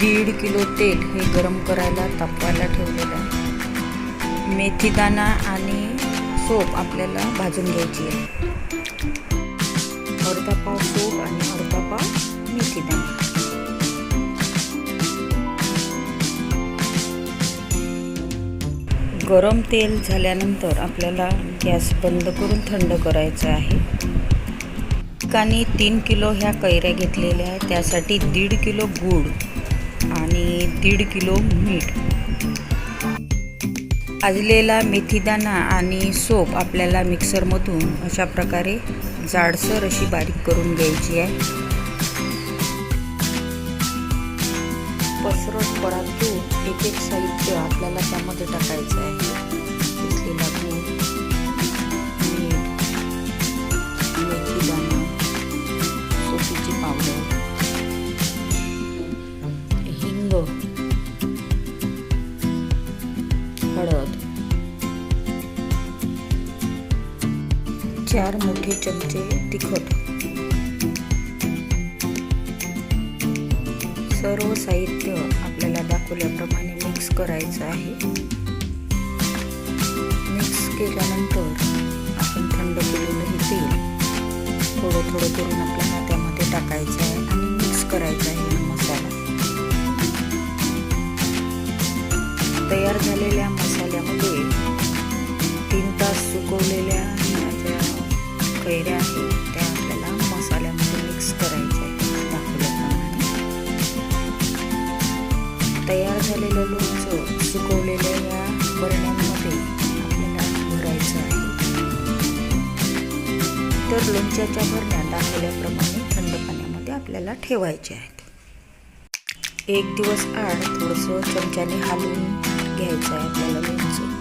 दीड किलो तेल हे गरम करायला तापवायला ठेवलेलं आहे. मेथीदाणा आणि सोप आपल्याला भाजून घ्यायची आहे. अर्धा पाव सोप आणि अर्धा पाव मेथीदाणा गरम तेल झाल्यानंतर आपल्याला गॅस बंद करून थंड करायचं आहे. ठिकाणी तीन किलो ह्या कैऱ्या घेतलेल्या आहेत. त्यासाठी दीड किलो गूळ आणि दीड किलो मीठ. आजलेला मेथीदाणा आणि सोप आपल्याला मिक्सरमधून अशा प्रकारे जाडसर अशी बारीक करून घ्यायची आहे. पसरट परातून एक एक साहित्य आपल्याला त्यामध्ये टाकायचं आहे. हळद. चार मोठे चमचे तिखट. सर्व साहित्य आपल्याला दाखवल्याप्रमाणे मिक्स करायचं आहे. मिक्स केल्यानंतर आपण थंड केलेलं हे तेल थोडं थोडं करून आपल्याला त्यामध्ये टाकायचं आहे आणि मिक्स करायचं आहे. कैऱ्या आहेत त्या आपल्याला मसाल्यामध्ये मिक्स करायच्या आहे दाखवल्याप्रमाणे तयार झालेलं लोणचं सुकवलेल्या या बरण्यांमध्ये आपल्याला भरायचं आहे तर लोणच्याच्या भरण्या दाखवल्याप्रमाणे थंड पाण्यामध्ये आपल्याला ठेवायचे आहेत एक दिवस आड थोडंसं चमच्याने हलवून घ्यायचं आहे आपल्याला लोणचं